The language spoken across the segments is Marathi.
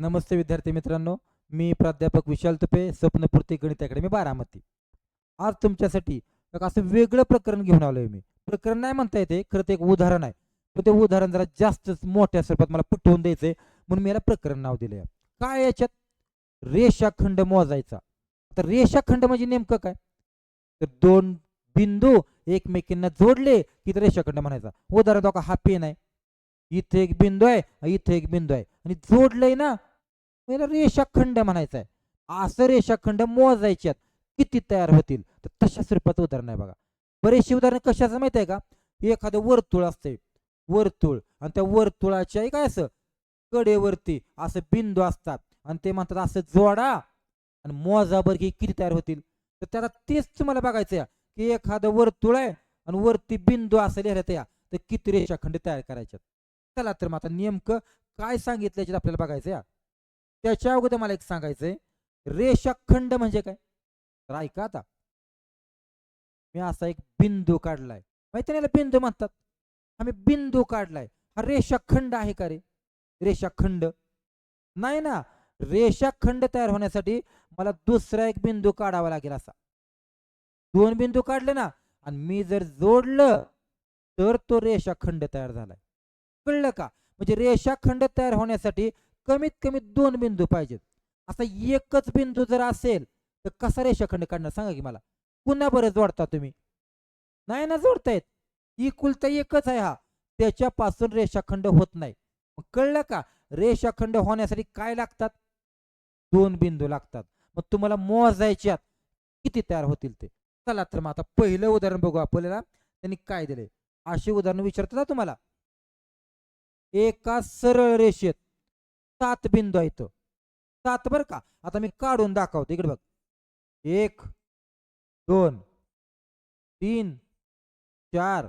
नमस्ते विद्यार्थी मित्रांनो मी प्राध्यापक विशाल तुपे स्वप्नपूर्ती गणित अकॅडमी बारामती. आज तुमच्यासाठी एक असं वेगळं प्रकरण घेऊन आलोय मी. प्रकरण नाही म्हणता येते खरं ते एक उदाहरण आहे. पण ते उदाहरण जरा जास्तच मोठ्या स्वरूपात मला पटवून द्यायचंय म्हणून मी याला प्रकरण नाव दिलंय. काय याच्यात? रेषाखंड मोजायचा. तर रेषाखंड म्हणजे नेमकं काय? तर दोन बिंदू एकमेकींना जोडले की तर रेषाखंड म्हणायचा. उदाहरण हा पेन आहे. इथे एक बिंदू आहे इथे एक बिंदू आहे. आणि जोडलंय ना याला रेषाखंड म्हणायचं आहे असं रेषाखंड मोजायच्यात किती तयार होतील? तर तशा स्वरूपाचं उदाहरण आहे बघा. बरेचशी उदाहरण कशाचं माहिती आहे का? एखादं वर्तुळ असते वर्तुळ. आणि त्या वर्तुळाच्या काय असं कडेवरती असं बिंदू असतात. आणि ते म्हणतात असं जोडा. आणि मोजाबर की किती तयार होतील? तर त्याला तेच तुम्हाला बघायचं आहे. की एखादं वर्तुळ आहे आणि वरती बिंदू असं लिहिलं या तर किती रेषाखंड तयार करायच्यात चला तर मग आता नेमकं काय सांगितलं याच्यात आपल्याला बघायचं या त्याच्या अगोदर मला एक सांगायचंय. रेषाखंड म्हणजे काय? तर ऐका आता. मी असा एक बिंदू काढलाय. माहिती नाही बिंदू म्हणतात. आम्ही बिंदू काढलाय. हा रेषाखंड आहे का रे? रेषाखंड नाही ना. रेषाखंड तयार होण्यासाठी मला दुसरा एक बिंदू काढावा लागेल असा. दोन बिंदू काढले ना आणि मी जर जोडलं तर तो रेषाखंड तयार झालाय. कळलं का? म्हणजे रेषाखंड तयार होण्यासाठी कमीत कमी दोन बिंदू पाहिजेत. असा एकच बिंदू जर असेल तर कसा रेषाखंड काढणार? सांगा की मला. पुन्हा बरं जोडता तुम्ही? नाही ना जोडतायत. इकुलता एकच आहे हा. त्याच्यापासून रेषाखंड होत नाही. मग कळलं का? रेषाखंड होण्यासाठी काय लागतात? दोन बिंदू लागतात. मग तुम्हाला मोजायच्यात किती तयार होतील ते? चला तर मग आता पहिलं उदाहरण बघू आपल्याला. त्यांनी काय दिले अशी उदाहरण विचारतो तुम्हाला. एका सरळ रेषेत सात बिंदू आहेत सात बर का? आता मी काढून दाखवतो. इकडे बघ. एक दोन तीन चार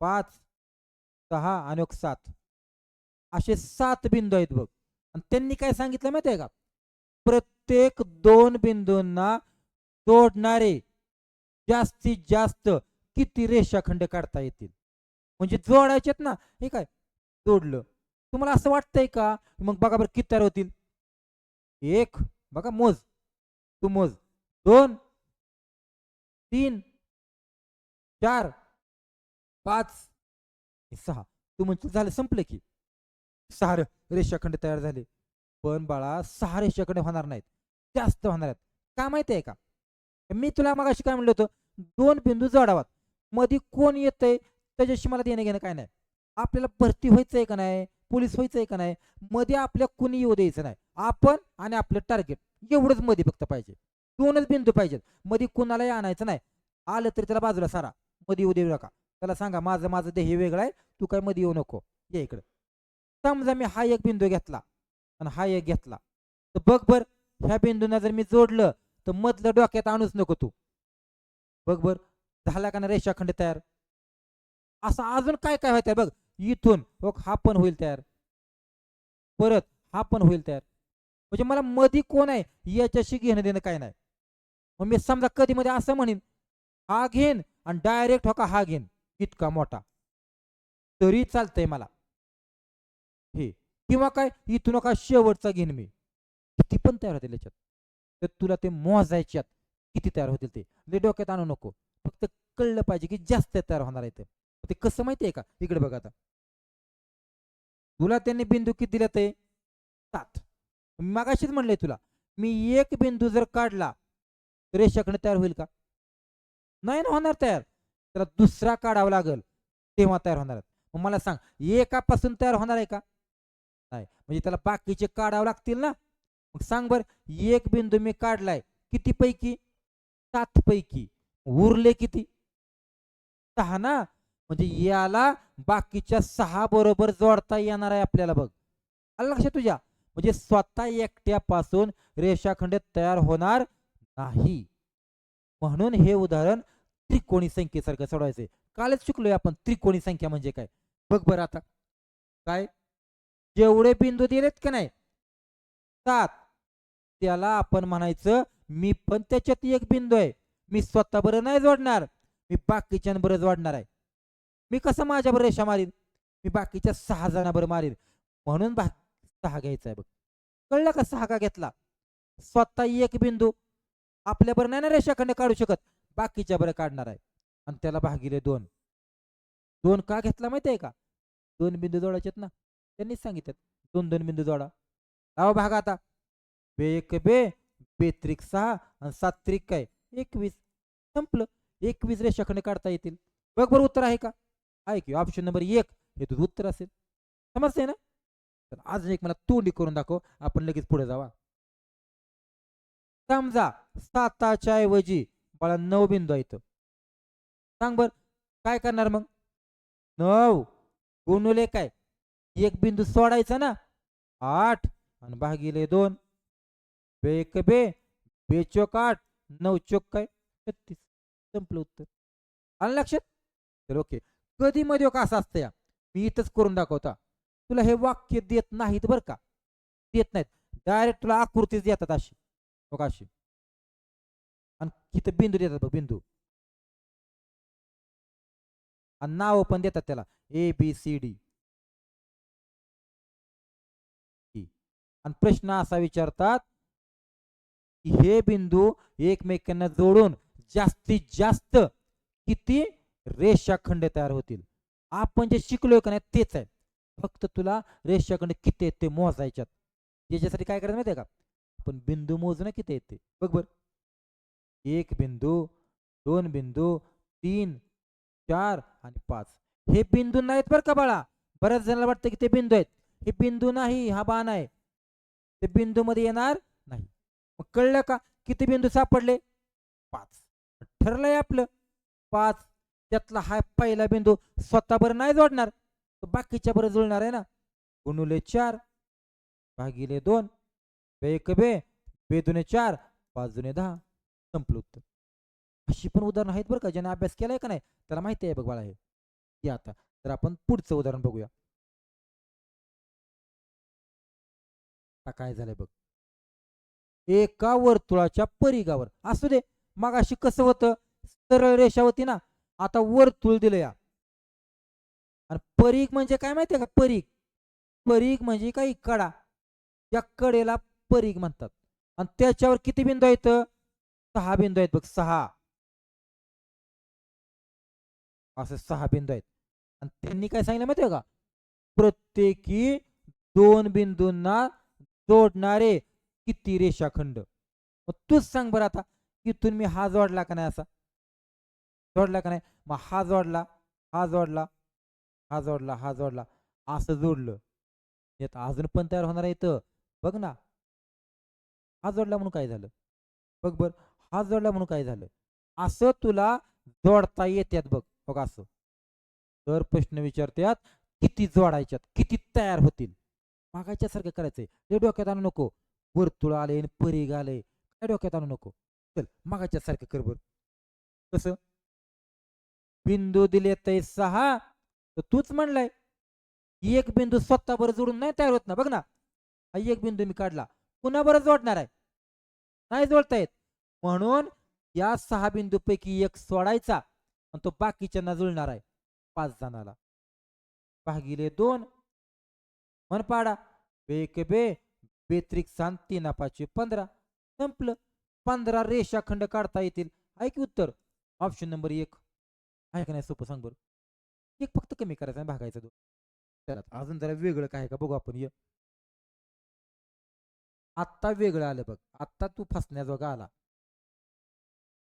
पाच सहा आणि एक सात. असे सात बिंदू आहेत बघ. आणि त्यांनी काय सांगितलं माहिती आहे का? प्रत्येक दोन बिंदूंना जोडणारे जास्तीत जास्त किती रेषाखंड काढता येतील? म्हणजे जोडायचेत ना हे काय? जोडलं. तुम्हाला असं वाटतंय का? मग बघा बरं किती तयार होतील. एक बघा मोज. तू मोज. दोन तीन चार पाच सहा. तू म्हणजे झालं संपलं की. सहा रेषाखंड तयार झाले. पण बाळा सहा रेषाखंड होणार नाहीत. जास्त होणार आहेत. का माहिती आहे का? मी तुला मग काय म्हणलं होतं? दोन बिंदू जोडावात. मध्ये कोण येतंय? त्याच्याशी मला देणं घेणं काय नाही. आपल्याला भरती व्हायचंय का नाही? पोलीस व्हायचंय का नाही? मध्ये आपल्या कुणी येऊ द्यायचं नाही. आपण आणि आपलं टार्गेट एवढंच मध्ये फक्त पाहिजे. दोनच बिंदू पाहिजेत. मध्ये कुणालाही आणायचं नाही. आलं तरी त्याला बाजूला सारा. मध्ये येऊ देऊ नका. त्याला सांगा माझं माझं देह वेगळं आहे. तू काय मध्ये येऊ नको. ये इकडं. समजा मी हा एक बिंदू घेतला आणि हा एक घेतला. तर बघ बर ह्या बिंदूंना जर मी जोडलं तर मधलं डोक्यात आणूच नको तू. बघ बर झाला का ना रेषाखंड तयार? असं अजून काय काय होत बघ इथून बघ हा पण होईल तयार. परत हा पण होईल तयार. म्हणजे मला मधी कोण आहे याच्याशी घेणं देणं काय नाही. मग मी समजा कधी मध्ये असं म्हणेन हा घेन आणि डायरेक्ट हो का हा घेन इतका मोठा. तरी चालतंय मला. हे. किंवा काय इथून हो का शेवटचा घेईन मी. किती पण तयार होतील याच्यात. तर तुला ते मोजायच्यात किती तयार होतील ते. डोक्यात आणू नको. फक्त कळलं पाहिजे की जास्त तयार होणार आहे ते. ते कसं माहितीये का? इकडे बघा आता. तुला त्यांनी बिंदू किती दिला ते? सात. मागाशीच म्हणलंय तुला. मी एक बिंदू जर काढला तर रेषाखंड तयार होईल का? नाही ना होणार तयार. त्याला दुसरा काढावा लागेल तेव्हा तयार होणार मग मला सांग एकापासून तयार होणार आहे का? नाही. म्हणजे त्याला बाकीचे काढावं लागतील ना? मग सांग बर एक बिंदू मी काढलाय किती पैकी सात पैकी उरले किती? सहा ना? म्हणजे याला बाकीच्या सहा बरोबर जोडता येणार आहे आपल्याला बघ. आलं लक्षात तुझ्या? म्हणजे स्वतः एकट्यापासून रेषाखंड तयार होणार नाही. म्हणून हे उदाहरण त्रिकोणी संख्येसारखं सोडवायचंय. कालच शिकलोय आपण त्रिकोणी संख्या म्हणजे काय? बघ बरं आता. काय? जेवढे बिंदू दिलेत का नाही? सात. त्याला आपण म्हणायचं मी पण त्याच्यात एक बिंदू आहे. मी स्वतः बरं नाही जोडणार. मी बाकीच्या बरं जोडणार आहे. मी कसं माझ्यावर रेषा मारीन? मी बाकीच्या सहा जणांबरोबर मारीन. म्हणून बा सहा घ्यायचा आहे बघ. कळलं का सहा का घेतला? स्वतः एक बिंदू. आपल्या नाही ना रेषाखंड काढू शकत? बाकीच्या बरं काढणार आहे. आणि त्याला भागिले दोन. दोन का घेतला माहिती आहे का? दोन बिंदू जोडायचे ना. त्यांनीच सांगितलं दोन दोन बिंदू जोडा. लावा भाग आता. बे एक बे. बेत्रिक सहा आणि सात त्रिक काय? एकवीस. संपलं. एकवीस रेषाखंड काढता येतील. बघ बरं उत्तर आहे का? आहे की ऑप्शन नंबर एक हे तुझं उत्तर असेल. समजते ना? तर अजून एक मला तोंडी करून दाखव. आपण लगेच पुढे जावा. समजा साताच्या ऐवजी मला नऊ बिंदू आहे सांग बर काय करणार मग? नऊ. गुणुले काय? एक बिंदू सोडायचा ना? आठ. आणि भागिले दोन. बे एक बे. बे चोक आठ. नऊ चोक काय? छत्तीस. संपलं उत्तर. आलं लक्षात? तर ओके. कधी मध्ये का असं असतं या मी इथंच करून दाखवता. तुला हे वाक्य देत नाहीत बरं का? देत नाहीत. डायरेक्ट तुला आकृतीच देतात अशी. बघा अशी. आणि तिथं बिंदू देतात बघ बिंदू. आणि नाव पण देतात त्याला. ए बी सी डी आणि प्रश्न असा विचारतात की हे बिंदू एकमेकांना जोडून जास्तीत जास्त किती रेषाखंड तयार होतील. आपण जे शिकलोय का नाही तेच आहे फक्त तुला रेषाखंड किती आहेत ते मोजायच्यात. याच्यासाठी काय करायचं माहिती आहे का? आपण बिंदू मोजणं किती येते बघ बर. एक बिंदू दोन बिंदू तीन चार आणि पाच. हे बिंदू नाहीत बरं का बाळा. बऱ्याच जणांना वाटतं की ते बिंदू आहेत. हे बिंदू नाही हा बाण आहे. ते बिंदू मध्ये येणार नाही. मग कळलं का किती बिंदू सापडले? पाच. ठरलंय आपलं. पाच. त्यातला हा पहिला बिंदू स्वतः बरं नाही जोडणार तो बाकीच्या बरं जुळणार आहे ना. गुणुले चार भागिले दोन बे एक बे बेदुने चार पाच दहा संपलं उत्तर. अशी पण उदाहरणं आहेत बरं का ज्याने अभ्यास केलाय का नाही त्याला माहिती आहे बघ बाळा हे. या आता तर आपण पुढचं उदाहरण बघूया. आता काय झालंय बघ. एका वर्तुळाच्या परिघावर असू दे मग अशी कसं होतं सरळ रेषा होती ना आता वर्तुळ दिलं या. आणि परीक म्हणजे काय माहितीये का? परीक परीक म्हणजे काही कडा. या कडेला परीघ म्हणतात. आणि त्याच्यावर किती बिंदू आहेत? सहा बिंदू आहेत बघ सहा. असं सहा बिंदू आहेत. आणि त्यांनी काय सांगितलं माहितीये का? प्रत्येकी दोन बिंदूंना जोडणारे किती रेषाखंड? मग तूच सांग बरं आता इथून मी हा जोडला का नाही असा? जोडला का नाही? मग हा जोडला हा जोडला हा जोडला हा जोडला. असं जोडलं. येत अजून पण तयार होणार आहे इथं. बघ ना. हा जोडला म्हणून काय झालं? बघ बर. हा जोडला म्हणून काय झालं? असं तुला जोडता येत्यात बघ. बघ असं. तर प्रश्न विचारत्यात किती जोडायच्यात किती तयार होतील? मागायच्या सारखं करायचंय. हे डोक्यात आणू नको. वर्तुळ आले आणि आले काय डोक्यात आणू नको? चल मागायच्या सारखं कर बर. कसं? बिंदू दिले ते सहा तर तूच म्हणलाय. एक बिंदू स्वतः बरं जोडून नाही तयार होत ना बघ ना. हा एक बिंदू मी काढला. पुन्हा बरं जोडणार आहे? नाही जोडता येत. म्हणून या सहा बिंदू पैकी एक सोडायचा आणि तो बाकीच्यांना जुळणार आहे. पाच जणाला. भागिले दोन. मन पाडा. बे बे. बेत्रिक सान तीन पाचशे पंधरा. संपलं. पंधरा रेषाखंड काढता येतील. ऐक उत्तर? ऑप्शन नंबर एक. आहे का नाही सोपं सांग बरं. एक फक्त कमी करायचं आणि भागायचं दोन. चला अजून जरा वेगळं काय का बघू आपण ये आत्ता वेगळं आलं बघ. आत्ता तू फसण्याजोगा आला.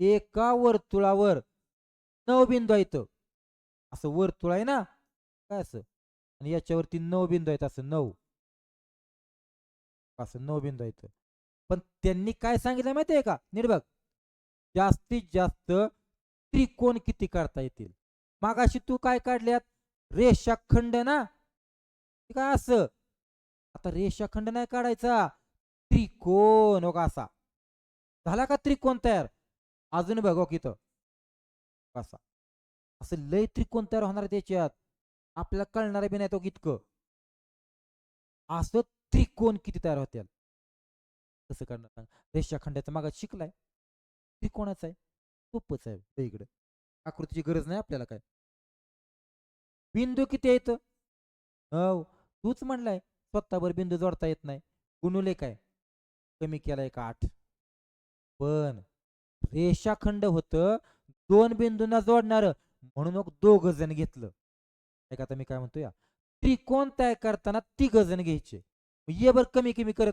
एका वर्तुळावर नऊ बिंदू आहेत. असं वर्तुळ आहे ना? काय असं? आणि याच्यावरती नऊ बिंदू आहेत असं नऊ. असं नऊ बिंदू आहेत. पण त्यांनी काय सांगितलं माहितीये का? निर्भग जास्तीत जास्त त्रिकोण किती काढता येतील? मागाशी तू काय काढल्यात? रेषाखंड ना? काय असं. आता रेषाखंड नाही काढायचा. त्रिकोण का असा. झाला का त्रिकोण तयार? अजून बघ हो इथं. असा. असं लय त्रिकोण तयार होणार त्याच्यात. आपल्याला कळणार बी नाही तो हो इतकं. असं त्रिकोण किती तयार होत्या कसं करणार. रेषाखंडाचं रेषाखंडाचा शिकलाय. त्रिकोणाचा आहे. सोपच आहे इकडे. आकृतीची गरज नाही आपल्याला काय. बिंदू किती आहेत हो तूच म्हणलाय स्वतःवर बिंदू जोडता येत नाही. गुणुले काय? कमी केलाय का आठ? पण रेषाखंड होतं दोन बिंदूंना जोडणार म्हणून मग दोघ जण घेतलं. ऐका आता मी काय म्हणतो या त्रिकोण तयार करताना तिघ जण घ्यायचे. ये बर कमी कमी करत.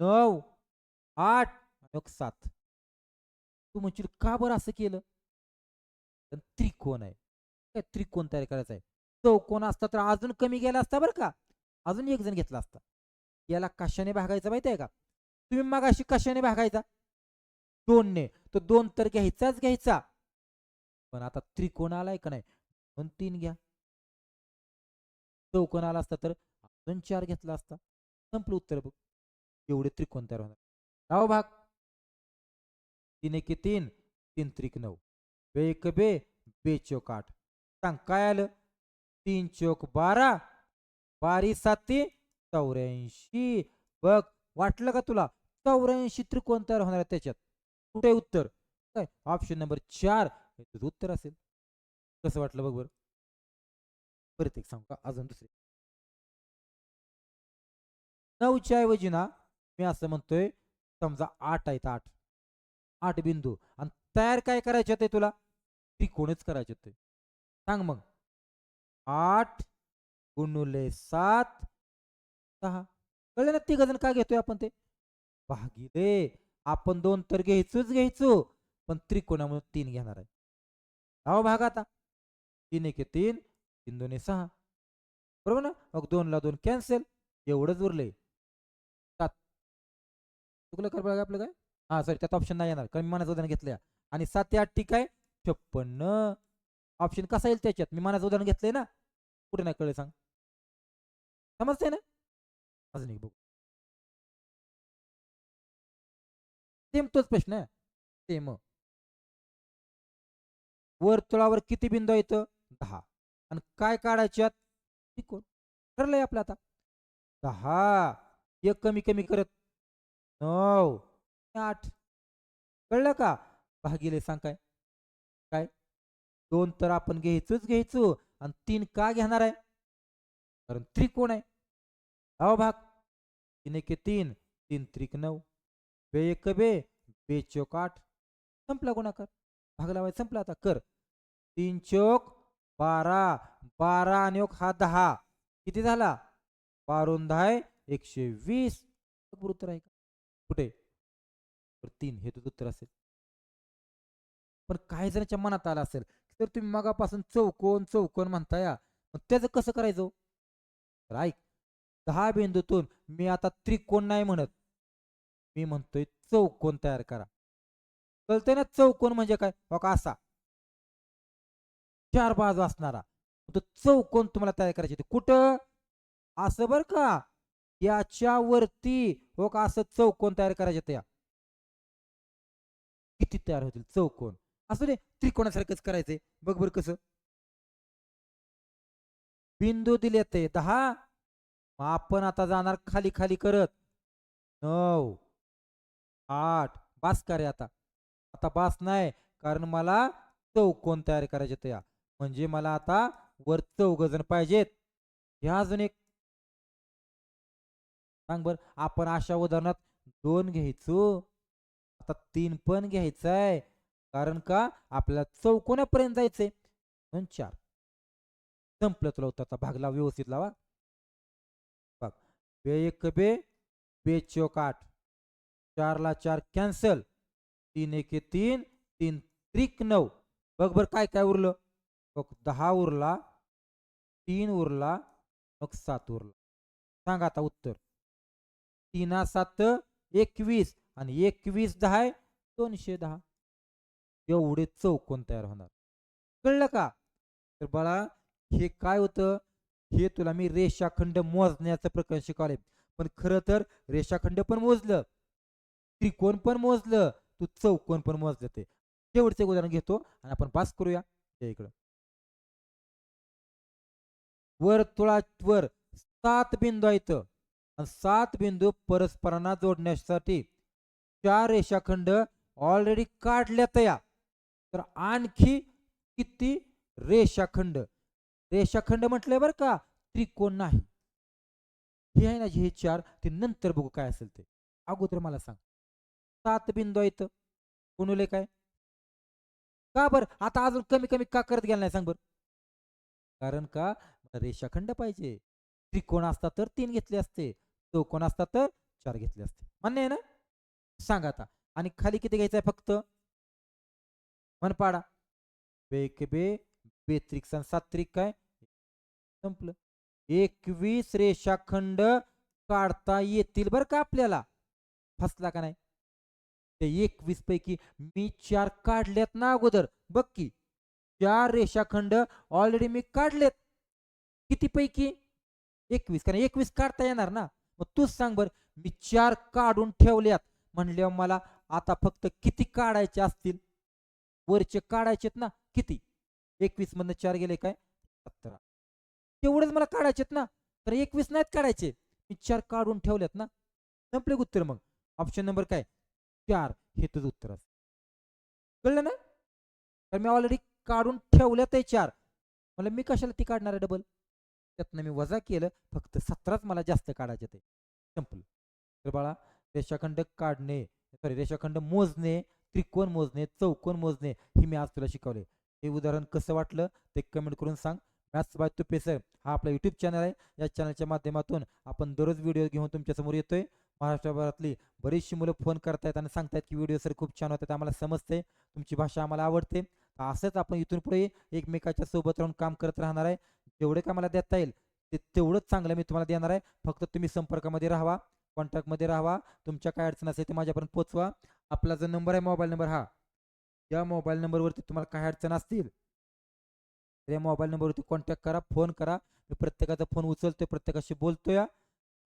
नऊ आठ मग सात. तू म्हणशील का बरं असं केलं? पण त्रिकोण आहे. काय त्रिकोण तयार करायचा आहे चौकोन असता तर अजून कमी गेला असता बरं का. अजून एक जण घेतला असता. याला कशाने भागायचं माहिती आहे का? तुम्ही मग अशी कशाने भागायचा? दोनने. तर दोन तर घ्यायचाच घ्यायचा. पण आता त्रिकोण आलाय का नाही? म्हणून तीन घ्या. चौकोन आला असता तर अजून चार घेतला असता. संपलं उत्तर बघ. एवढे त्रिकोण तयार होणार. राव भाग. तीन एके तीन तीन त्रिक नऊ. बे एक बे बे चौक आठ. सांग काय आलं? तीन चोक बारा बारी साती चौऱ्याऐंशी. बघ वाटलं का तुला? चौऱ्याऐंशी त्रिकोण तयार होणार त्याच्यात. कुठे उत्तर? काय? ऑप्शन नंबर चार. तुझं उत्तर असेल. कसं वाटलं बघ बरं? परत एक सांग का? अजून दुसरे. नऊच्या ऐवजी ना मी असं म्हणतोय समजा आठ आहेत आठ. आठ बिंदू. आणि तयार काय करायचे होते तुला? त्रिकोणच करायचे ते. सांग मग. आठ गुणुले सात सहा. कळले ना तिघ जण का घेतोय आपण ते? भागिले आपण दोन तर घ्यायचोच घ्यायचो. पण त्रिकोणामधून तीन घेणार आहे. अहो भाग आता. तीन एके तीन तीन दोन सहा. बरोबर ना? मग दोनला दोन कॅन्सल एवढंच उरलंय. सात. चुकलं कर बघा आपलं काय? हा सॉरी त्यात ऑप्शन नाही येणार. कारण मी मनाचं उदाहरण घेतलंय. आणि सात ते आठ ठीक आहे. छप्पन्न. ऑप्शन कसा येईल त्याच्यात? मी मनाचं उदाहरण घेतलंय ना? कुठे नाही कळलं सांग. समजतंय ना? अजून एक बघू. सेम तोच प्रश्न आहे. सेम वर्तुळावर किती बिंदू येतं दहा. आणि काय काढायच्यात त्रिकोण. ठरलंय आपलं आता. दहा. एक कमी कमी करत. नऊ. आठ. कळलं का? भागिले सांग काय? काय दोन तर आपण घ्यायचोच घ्यायचो आणि तीन का घेणार आहे? कारण त्रिकोण आहे. अहो भाग. तीन एके तीन. तीन त्रिक नऊ. बे एक बे. बे चौक आठ. संपला गुणाकार. भाग लावाय संपला आता. कर. तीन चौक बारा. बारा आणि एक हा दहा. किती झाला? बारून दहा एकशे वीस. उत्तर आहे का? कुठे? तर तीन हे तुझं उत्तर असेल. पण काही जणांच्या मनात आलं असेल तर तुम्ही मगापासून चौकोन चौकोन म्हणताय मग त्याचं कसं करायचं हो? तर ऐक दहा बिंदूतून मी आता त्रिकोण नाही म्हणत. मी म्हणतोय चौकोन तयार करा. कळतंय ना चौकोन म्हणजे काय? हो बघा असा? चार बाजू असणारा. तो चौकोन तुम्हाला तयार करायचे कुठं? असं बर का? याच्यावरती हो का असं चौकोन तयार करायचे त्या किती तयार होतील? चौकोन असं दे त्रिकोणासारखंच करायचंय. बघ बर कसं. बिंदू दिले ते दहा. आपण आता जाणार खाली खाली करत. नऊ. आठ. बास करे आता. आता बास नाही कारण मला चौकोन तयार करायचे तया म्हणजे मला आता वर चौघ जण पाहिजेत. ह्या अजून एक सांग बर. आपण अशा उदाहरणात दोन घ्यायचो. आता तीन पण घ्यायचंय. कारण का? आपल्याला चौकोनापर्यंत जायचंय. म्हणून चार. संपलं तुला होतं भागला व्यवस्थित लावा. बघ. बे एक बे. बे चौक आठ. चारला चार. कॅन्सल. तीन एके तीन. तीन त्रिक नऊ. बघ बर काय काय उरलं. बघ दहा उरला. तीन उरला. मग सात उरला. सांगा आता उत्तर. तीना सात एकवीस. आणि एकवीस दहा आहे दोनशे दहा. एवढे चौकोन तयार होणार. कळलं का? तर बाळा हे काय होतं? हे तुला मी रेषाखंड मोजण्याचं प्रकरण शिकवले पण खरं तर रेषाखंड पण मोजलं त्रिकोण पण मोजलं तू चौकोन पण मोजलं ते. शेवटचं एक उदाहरण घेतो आणि आपण पास करूया. त्या इकडं. वर्तुळावर सात बिंदू आहेत. आणि सात बिंदू परस्परांना जोडण्यासाठी चार रेषाखंड ऑलरेडी काढल्या तया तर आणखी किती रेषाखंड? रेषाखंड म्हटलंय बरं का त्रिकोण नाही. हे आहे ना जे हे चार ते नंतर बघू काय असेल ते. अगोदर मला सांग. सात बिंदू आहेत. कोणले काय? का बरं? आता अजून कमी कमी का करत गेला नाही सांग बरं. कारण का रेषाखंड पाहिजे. त्रिकोण असता तर तीन घेतले असते. चौकोन असता तर चार घेतले असते. मान्य आहे ना? सांग आता. आणि खाली किती घ्यायचं आहे फक्त? मन पाडा बेक बे बेत्रिक आणि सात्रिक काय? संपलं. एकवीस रेषाखंड काढता येतील बरं का आपल्याला? फसला का नाही? ते एकवीस पैकी मी चार काढलेत ना अगोदर. बघ की चार रेषाखंड ऑलरेडी मी काढलेत. किती पैकी? एकवीस. कारण एकवीस काढता येणार ना. मग तूच सांग बर मी चार काढून ठेवल्यात. म्हणल्यावर मला आता फक्त किती काढायचे असतील? वरचे काढायचेत ना किती? एकवीस मधनं चार गेले काय? सतरा. तेवढेच मला काढायचेत ना? तर एकवीस नाहीत काढायचे. मी चार काढून ठेवलेत ना? संपले उत्तर मग? ऑप्शन नंबर काय? चार. हे तुझं उत्तर असं कळलं ना? तर मी ऑलरेडी काढून ठेवलं ते चार. मला मी कशाला ती काढणार आहे डबल त्यातनं मी वजा केलं. फक्त सतराच मला जास्त काढायचे ते संपलं. तर बाळा रेषाखंड काढणे सॉरी रेषाखंड मोजणे त्रिकोण मोजणे चौकोन मोजणे ही मी आज तुला शिकवले. हे उदाहरण कसं वाटलं ते कमेंट करून सांग. मॅथ्स बाय तुपे सर हा आपला युट्यूब चॅनल आहे. या चॅनलच्या माध्यमातून आपण दररोज व्हिडिओ घेऊन तुमच्यासमोर येतोय. महाराष्ट्रभरातली बरीचशी मुलं फोन करतायत आणि सांगतायत की व्हिडिओ सर खूप छान होतात आम्हाला समजते तुमची भाषा आम्हाला आवडते. असंच आपण इथून पुढे एकमेकाच्या सोबत राहून काम करत राहणार आहे. जेवढे का मला देता येईल ते तेवढंच चांगलं मी तुम्हाला देणार आहे. फक्त तुम्ही संपर्कामध्ये राहावा. कॉन्टॅक्टमध्ये राहावा. तुमच्या काय अडचण असेल ते माझ्यापर्यंत पोचवा. आपला जो नंबर आहे मोबाईल नंबर हा या मोबाईल नंबरवरती तुम्हाला काय अडचण असतील तर या मोबाईल नंबरवरती कॉन्टॅक्ट करा फोन करा. मी प्रत्येकाचा फोन उचलतोय प्रत्येकाशी बोलतोय.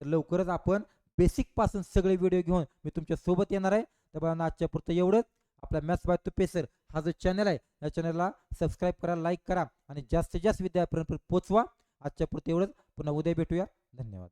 तर लवकरच आपण बेसिकपासून सगळे व्हिडिओ घेऊन मी तुमच्यासोबत येणार आहे. तर बघा आजच्या पुरतं एवढंच. आपला मॅथ्स बाय तू पेसर हा जो चॅनल आहे या चॅनलला सबस्क्राईब करा लाईक करा आणि जास्तीत जास्त विद्यार्थ्यांपर्यंत पोचवा. आजच्या पुरतं एवढंच. पुन्हा उद्या भेटूया. धन्यवाद.